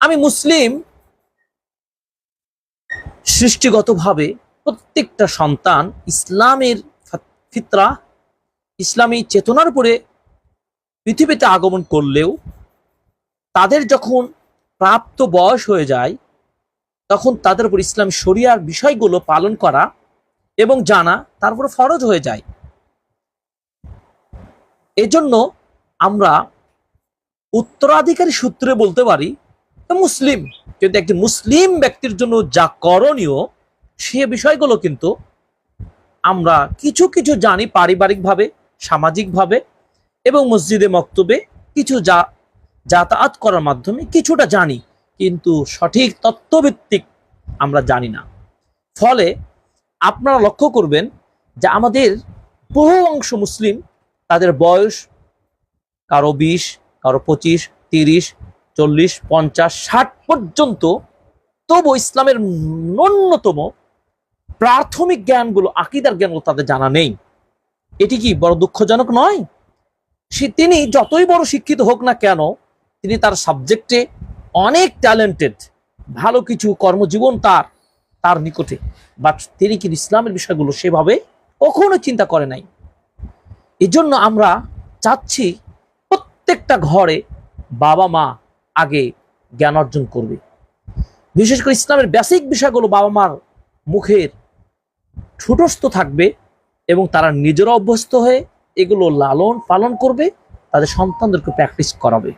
আমি মুসলিম, সৃষ্টিগতভাবে প্রত্যেকটা সন্তান ইসলামের ফিতরা, ইসলামী চেতনার উপরে পৃথিবীতে আগমন করলেও তাদের যখন প্রাপ্ত বয়স হয়ে যায়, তখন তাদের উপর ইসলাম শরিয়ার বিষয়গুলো পালন করা এবং জানা তারপরে ফরজ হয়ে যায়। এজন্য আমরা উত্তরাধিকারী সূত্রে বলতে পারি মুসলিম, কিন্তু একটি মুসলিম ব্যক্তির জন্য যা করণীয়, সে বিষয়গুলো কিন্তু আমরা কিছু কিছু জানি পারিবারিকভাবে, সামাজিকভাবে এবং মসজিদে মক্তবে কিছু যা, যাতায়াত করার মাধ্যমে কিছুটা জানি, কিন্তু সঠিক তত্ত্বভিত্তিক আমরা জানি না। ফলে আপনারা লক্ষ্য করবেন যে আমাদের বহু অংশ মুসলিম, তাদের বয়স কারও বিশ, কারও পঁচিশ, তিরিশ চল্লিশ, পঞ্চাশ, ষাট পর্যন্ত তবু ইসলামের ন্যূনতম প্রাথমিক জ্ঞানগুলো, আকিদার জ্ঞানগুলো তাদের জানা নেই। এটি কি বড় দুঃখজনক নয়? সে তিনি যতই বড় শিক্ষিত হোক না কেন, তিনি তার সাবজেক্টে অনেক ট্যালেন্টেড, ভালো কিছু কর্মজীবন তার তার নিকটে। বাট তিনি কিন্তু ইসলামের বিষয়গুলো সেভাবে কখনো চিন্তা করে নাই। এজন্য আমরা চাচ্ছি প্রত্যেকটা ঘরে বাবা মা আগে জ্ঞান অর্জন করবে। বিশেষ করে ইসলামের বেসিক বিষয়গুলো বাবা মার মুখের ঠুটস্থ থাকবে এবং তারা নিজেরা অভ্যস্ত হয়ে এগুলো লালন পালন করবে, তাদের সন্তানদেরকে প্র্যাকটিস করাবে।